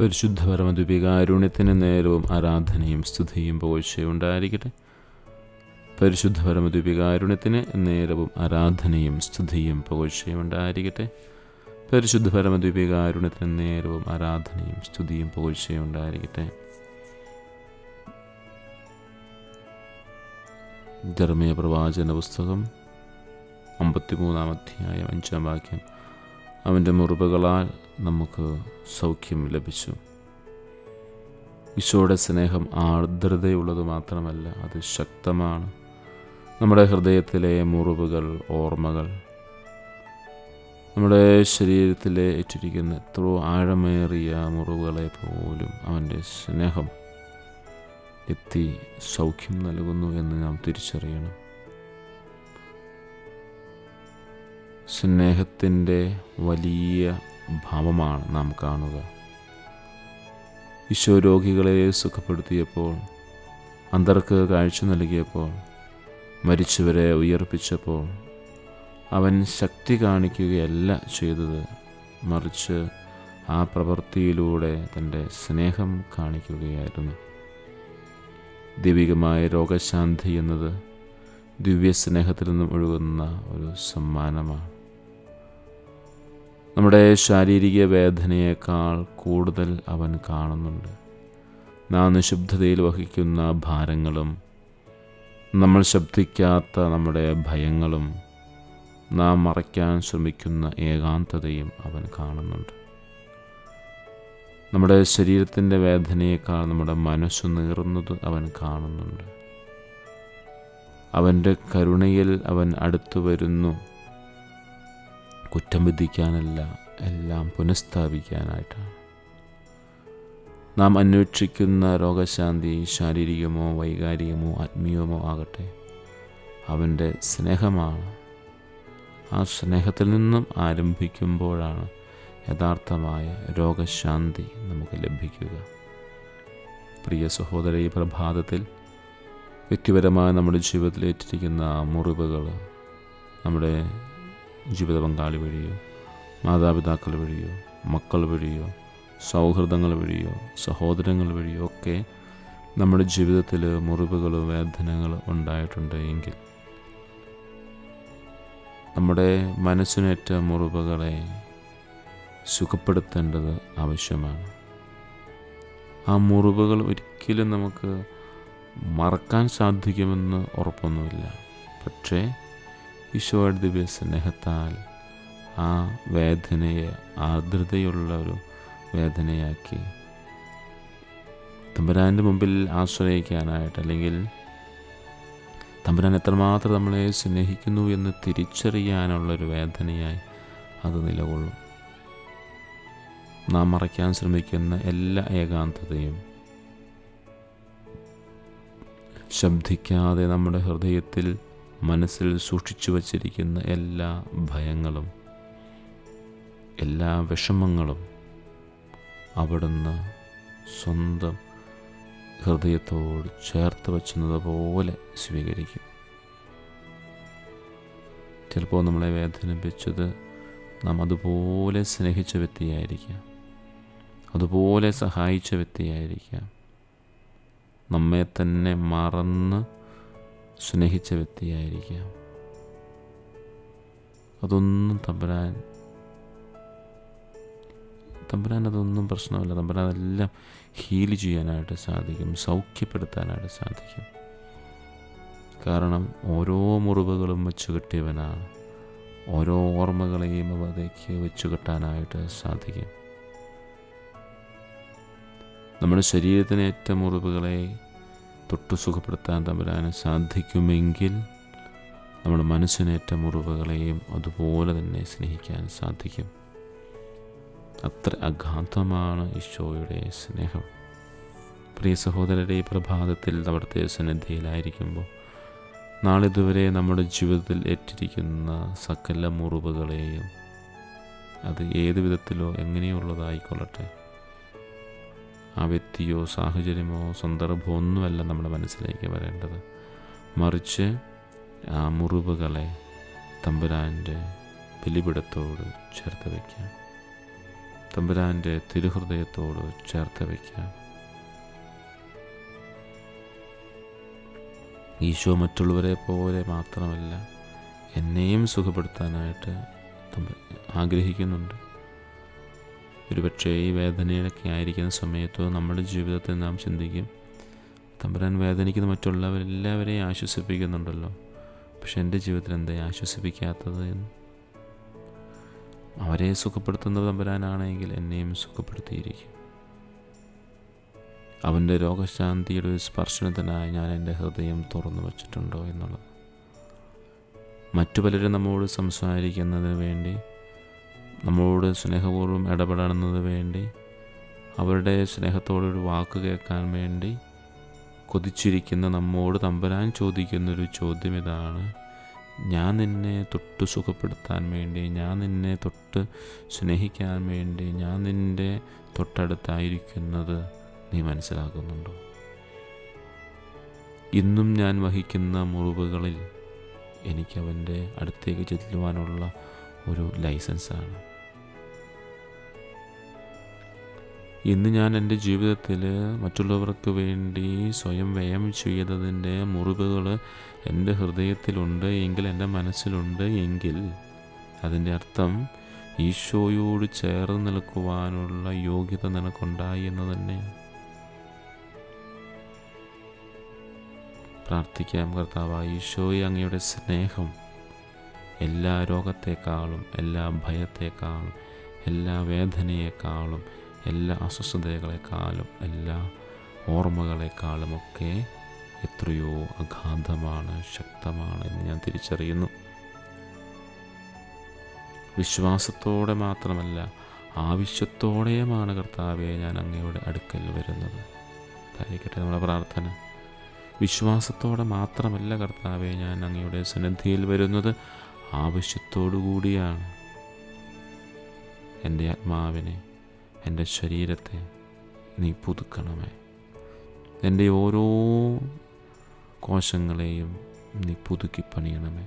പരിശുദ്ധ പരമദ്വീപികാരുണ്യത്തിന് നേരവും ആരാധനയും സ്തുതിയും പോഴ്ചയുണ്ടായിരിക്കട്ടെ പരിശുദ്ധ പരമദ്വീപികാരുണ്യത്തിന് നേരവും ആരാധനയും സ്തുതിയും പോഴ്ചയുണ്ടായിരിക്കട്ടെ പരിശുദ്ധ പരമദ്വീപികാരുണ്യത്തിന് നേരവും ആരാധനയും സ്തുതിയും പോഴ്ചയുണ്ടായിരിക്കട്ടെ ധർമ്മീയ പ്രവാചന പുസ്തകം അമ്പത്തിമൂന്നാം അധ്യായം അഞ്ചാം വാക്യം. അവന്റെ മുറിവുകളാൽ നമുക്ക് സൗഖ്യം ലഭിച്ചു. ഈശോയുടെ സ്നേഹം ആർദ്രതയുള്ളത് മാത്രമല്ല അത് ശക്തമാണ്. നമ്മുടെ ഹൃദയത്തിലെ മുറിവുകൾ ഓർമ്മകൾ നമ്മുടെ ശരീരത്തിലെ ഏറ്റിരിക്കുന്ന എത്രയോ ആഴമേറിയ മുറിവുകളെ പോലും അവന്റെ സ്നേഹം എത്തി സൗഖ്യം നൽകുന്നു എന്ന് നാം തിരിച്ചറിയണം. സ്നേഹത്തിന്റെ വലിയ ഭാവമാണ് നാം കാണുക. ഈശോ രോഗികളെ സുഖപ്പെടുത്തിയപ്പോൾ അന്തർക്ക് കാഴ്ച നൽകിയപ്പോൾ മരിച്ചവരെ ഉയർപ്പിച്ചപ്പോൾ അവൻ ശക്തി കാണിക്കുകയല്ല ചെയ്തത് മറിച്ച് ആ പ്രവൃത്തിയിലൂടെ തന്റെ സ്നേഹം കാണിക്കുകയായിരുന്നു. ദൈവികമായ രോഗശാന്തി എന്നത് ദിവ്യ സ്നേഹത്തിൽ നിന്നും ഒഴുകുന്ന ഒരു സമ്മാനമാണ്. നമ്മുടെ ശാരീരിക വേദനയേക്കാൾ കൂടുതൽ അവൻ കാണുന്നുണ്ട്. നാം നിശബ്ദതയിൽ വഹിക്കുന്ന ഭാരങ്ങളും നമ്മൾ ശബ്ദിക്കാത്ത നമ്മുടെ ഭയങ്ങളും നാം മറയ്ക്കാൻ ശ്രമിക്കുന്ന ഏകാന്തതയും അവൻ കാണുന്നുണ്ട്. നമ്മുടെ ശരീരത്തിന്റെ വേദനയേക്കാൾ നമ്മുടെ മനസ്സ് നീറുന്നത് അവൻ കാണുന്നുണ്ട്. അവന്റെ കരുണയിൽ അവൻ അടുത്തു വരുന്നു. കുറ്റം വിധിക്കാനല്ല എല്ലാം പുനഃസ്ഥാപിക്കാനായിട്ടാണ്. നാം അന്വേഷിക്കുന്ന രോഗശാന്തി ശാരീരികമോ വൈകാരികമോ ആത്മീയമോ ആകട്ടെ അവന്റെ സ്നേഹമാണ്. ആ സ്നേഹത്തിൽ നിന്നും ആരംഭിക്കുമ്പോഴാണ് യഥാർത്ഥമായ രോഗശാന്തി നമുക്ക് ലഭിക്കുക. പ്രിയ സഹോദര ഈ പ്രഭാതത്തിൽ വ്യക്തിപരമായ നമ്മുടെ ജീവിതത്തിൽ ഏറ്റിരിക്കുന്ന മുറിവുകൾ നമ്മുടെ ജീവിത പങ്കാളി വഴിയോ മാതാപിതാക്കൾ വഴിയോ മക്കൾ വഴിയോ സൗഹൃദങ്ങൾ വഴിയോ സഹോദരങ്ങൾ വഴിയോ ഒക്കെ നമ്മുടെ ജീവിതത്തിൽ മുറിവുകൾ വേദനകൾ ഉണ്ടായിട്ടുണ്ട് എങ്കിൽ നമ്മുടെ മനസ്സിനേറ്റ മുറിവുകളെ സുഖപ്പെടുത്തേണ്ടത് ആവശ്യമാണ്. ആ മുറിവുകൾ ഒരിക്കലും നമുക്ക് മറക്കാൻ സാധിക്കുമെന്ന് ഉറപ്പൊന്നുമില്ല. പക്ഷേ ഈശോയുടെ ദിവ്യ സ്നേഹത്താൽ ആ വേദനയെ ആർദ്രതയുള്ള ഒരു വേദനയാക്കി തമ്പുരാന്റെ മുമ്പിൽ ആശ്രയിക്കാനായിട്ട് അല്ലെങ്കിൽ തമ്പുരാൻ എത്രമാത്രം നമ്മളെ സ്നേഹിക്കുന്നു എന്ന് തിരിച്ചറിയാനുള്ളൊരു വേദനയായി അത് നിലകൊള്ളും. നാം മറയ്ക്കാൻ ശ്രമിക്കുന്ന എല്ലാ ഏകാന്തതയും ശബ്ദിക്കാതെ നമ്മുടെ ഹൃദയത്തിൽ മനസ്സിൽ സൂക്ഷിച്ചു വച്ചിരിക്കുന്ന എല്ലാ ഭയങ്ങളും എല്ലാ വിഷമങ്ങളും അവിടുന്ന് സ്വന്തം ഹൃദയത്തോട് ചേർത്ത് വച്ചുന്നത് പോലെ സ്വീകരിക്കും. ചിലപ്പോൾ നമ്മളെ വേദനിപ്പിച്ചത് നാം അതുപോലെ സ്നേഹിച്ച വ്യക്തിയായിരിക്കാം അതുപോലെ സഹായിച്ച വ്യക്തിയായിരിക്കാം. നമ്മെ തന്നെ മറന്ന് സ്നേഹിച്ച വ്യക്തിയായിരിക്കാം അതൊന്നും തമ്പുരാൻ തമ്പുരാൻ അതൊന്നും പ്രശ്നമല്ല. തമ്പുരാൻ അതെല്ലാം ഹീൽ ചെയ്യാനായിട്ട് സാധിക്കും സൗഖ്യപ്പെടുത്താനായിട്ട് സാധിക്കും. കാരണം ഓരോ മുറിവുകളും വെച്ച് കെട്ടിയവനാണ് ഓരോ ഓർമ്മകളെയും അവതേക്ക് വെച്ചു കെട്ടാനായിട്ട് സാധിക്കും. നമ്മുടെ ശരീരത്തിനേറ്റ മുറിവുകളെ തൊട്ട് സുഖപ്പെടുത്താൻ തമ്പുരാന് സാധിക്കുമെങ്കിൽ നമ്മുടെ മനസ്സിനേറ്റ മുറിവുകളെയും അതുപോലെ തന്നെ സ്നേഹിക്കാൻ സാധിക്കും. അത്ര അഗാധമാണ് ഈശോയുടെ സ്നേഹം. പ്രിയ സഹോദരരെ പ്രഭാതത്തിൽ അവിടുത്തെ സന്നിധിയിലായിരിക്കുമ്പോൾ നാളിതുവരെ നമ്മുടെ ജീവിതത്തിൽ ഏറ്റിരിക്കുന്ന സകല മുറിവുകളെയും അത് ഏത് വിധത്തിലോ എങ്ങനെയുള്ളതായിക്കൊള്ളട്ടെ ആ വ്യക്തിയോ സാഹചര്യമോ സന്ദർഭമോ ഒന്നുമല്ല നമ്മുടെ മനസ്സിലേക്ക് വരേണ്ടത്. മറിച്ച് ആ മുറിവുകളെ തമ്പുരാന്റെ ബലിപിടത്തോട് ചേർത്ത് വയ്ക്കാം തമ്പുരാന്റെ തിരുഹൃദയത്തോട് ചേർത്ത് വയ്ക്കാം ഈശോ മറ്റുള്ളവരെ പോലെ മാത്രമല്ല എന്നെയും സുഖപ്പെടുത്താനായിട്ട് ആഗ്രഹിക്കുന്നുണ്ട്. ഒരുപക്ഷേ ഈ വേദനയിലൊക്കെ ആയിരിക്കുന്ന സമയത്തോ നമ്മുടെ ജീവിതത്തെ നാം ചിന്തിക്കും. തമ്പുരാൻ വേദനിക്കുന്ന മറ്റുള്ളവരെല്ലാവരെയും ആശ്വസിപ്പിക്കുന്നുണ്ടല്ലോ. പക്ഷെ എന്റെ ജീവിതത്തിൽ എന്താ ആശ്വസിപ്പിക്കാത്തത് എന്ന്? അവരെ സുഖപ്പെടുത്തുന്നത് തമ്പുരാനാണെങ്കിൽ എന്നെയും സുഖപ്പെടുത്തിയിരിക്കും. അവന്റെ രോഗശാന്തിയുടെ ഒരു സ്പർശനത്തിനായി ഞാൻ എന്റെ ഹൃദയം തുറന്നു വച്ചിട്ടുണ്ടോ എന്നുള്ളത്. മറ്റു പലരും നമ്മോട് സംസാരിക്കുന്നതിന് വേണ്ടി നമ്മളോട് സ്നേഹപൂർവം ഇടപെടുന്നത് വേണ്ടി അവരുടെ സ്നേഹത്തോടൊരു വാക്ക് കേൾക്കാൻ വേണ്ടി കൊതിച്ചിരിക്കുന്ന നമ്മോട് തമ്പുരാൻ ചോദിക്കുന്നൊരു ചോദ്യം ഇതാണ്. ഞാൻ നിന്നെ തൊട്ട് സുഖപ്പെടുത്താൻ വേണ്ടി ഞാൻ നിന്നെ തൊട്ട് സ്നേഹിക്കാൻ വേണ്ടി ഞാൻ നിന്റെ തൊട്ടടുത്തായിരിക്കുന്നത് നീ മനസ്സിലാക്കുന്നുണ്ടോ? ഇന്നും ഞാൻ വഹിക്കുന്ന മുറിവുകളിൽ എനിക്കവന്റെ അടുത്തേക്ക് ചെല്ലുവാനുള്ള ഒരു ലൈസൻസാണ്. ഇന്ന് ഞാൻ എന്റെ ജീവിതത്തിൽ മറ്റുള്ളവർക്ക് വേണ്ടി സ്വയം വ്യയം ചെയ്തതിന്റെ മുറിവുകൾ എന്റെ ഹൃദയത്തിലുണ്ട് എങ്കിൽ എന്റെ മനസ്സിലുണ്ട് എങ്കിൽ അതിന്റെ അർത്ഥം ഈശോയോട് ചേർന്ന് നിൽക്കുവാനുള്ള യോഗ്യത നിനക്കുണ്ടായി എന്ന് തന്നെ. പ്രാർത്ഥിക്കാം കർത്താവ് ഈശോയെ അങ്ങയുടെ സ്നേഹം എല്ലാ രോഗത്തെക്കാളും എല്ലാ ഭയത്തെക്കാളും എല്ലാ വേദനയെക്കാളും എല്ലാ അസ്വസ്ഥതകളെക്കാളും എല്ലാ ഓർമ്മകളെക്കാളുമൊക്കെ എത്രയോ അഗാധമാണ് ശക്തമാണ് എന്ന് ഞാൻ തിരിച്ചറിയുന്നു. വിശ്വാസത്തോടെ മാത്രമല്ല ആവശ്യത്തോടെയുമാണ് കർത്താവെ ഞാൻ അങ്ങയുടെ അടുക്കൽ വരുന്നത്. ആയിരിക്കട്ടെ നമ്മുടെ പ്രാർത്ഥന. വിശ്വാസത്തോടെ മാത്രമല്ല കർത്താവെ ഞാൻ അങ്ങയുടെ സന്നിധിയിൽ വരുന്നത്. ആവശ്യത്തോടു കൂടിയാണ് എന്റെ ആത്മാവിനെ എന്റെ ശരീരത്തെ നീ പുതുക്കണമേ. എന്റെ ഓരോ കോശങ്ങളെയും നീ പുതുക്കി പണിയണമേ.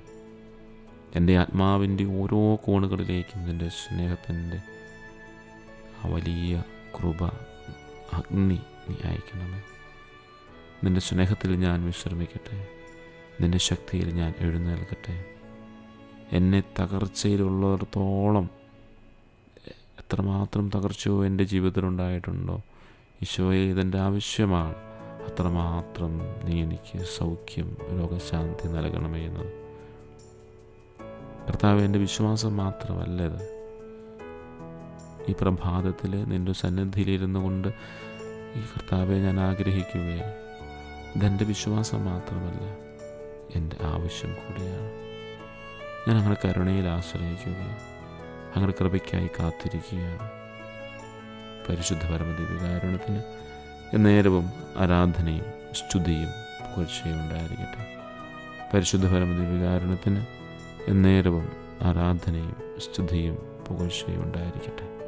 എന്റെ ആത്മാവിന്റെ ഓരോ കോണുകളിലേക്കും നിന്റെ സ്നേഹത്തിന്റെ ആ വലിയ കൃപ അഗ്നി നീ അയക്കണമേ. നിന്റെ സ്നേഹത്തിൽ ഞാൻ വിശ്രമിക്കട്ടെ. നിന്റെ ശക്തിയിൽ ഞാൻ എഴുന്നേൽക്കട്ടെ. എന്നെ തകർച്ചയിലുള്ളിടത്തോളം എത്രമാത്രം തകർച്ചയോ എന്റെ ജീവിതത്തിൽ ജീവിതത്തിലുണ്ടായിട്ടുണ്ടോ? ഈശോയെ ഇതെന്റെ ആവശ്യമാണ്. അത്രമാത്രം നീ എനിക്ക് സൗഖ്യം രോഗശാന്തി നൽകണമേ എന്ന്. കർത്താവ് എന്റെ വിശ്വാസം മാത്രമല്ല ഇത്. ഈ പ്രഭാതത്തിൽ നിന്റെ സന്നിധിയിലിരുന്നു കൊണ്ട് ഈ കർത്താവെ ഞാൻ ആഗ്രഹിക്കുകയാണ്. ഇതെന്റെ വിശ്വാസം മാത്രമല്ല എന്റെ ആവശ്യം കൂടിയാണ്. ഞാൻ അങ്ങനെ കരുണയിൽ ആശ്രയിക്കുകയാണ്. അങ്ങനെ കൃപയ്ക്കായി കാത്തിരിക്കുകയാണ്. പരിശുദ്ധ പരമദിവികാരുണത്തിന് നേരവും ആരാധനയും സ്തുതിയും പുകഴ്ചയും ഉണ്ടായിരിക്കട്ടെ. പരിശുദ്ധ പരമദിവികാരുണത്തിന് നേരവും ആരാധനയും സ്തുതിയും പുകഴ്ചയും ഉണ്ടായിരിക്കട്ടെ.